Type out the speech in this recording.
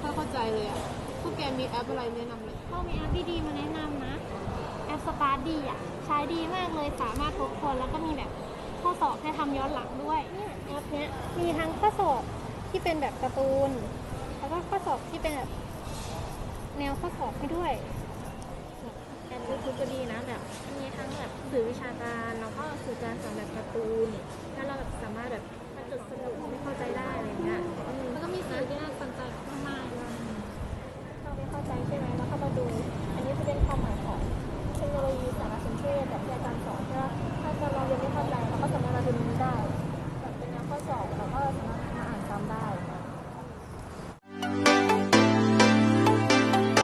เข้าใจเลยอะพวกแกมีแอปอะไรแนะนำเลยเรามีแอปดีๆมาแนะนำนะ แอปสตาร์ดีอะ ใช้ดีมากเลย สามารถทบทวนแล้วก็มีแบบข้อสอบให้ทำย้อนหลังด้วย เนี่ยแอปเนี้ยมีทั้งข้อสอบที่เป็นแบบการ์ตูน แล้วก็ข้อสอบที่เป็นแบบแนวข้อสอบให้ด้วยแอปยูทูบก็ดีนะแบบมีทั้งแบบสื่อวิชาการแล้วก็สื่อการสอนแบบการ์ตูน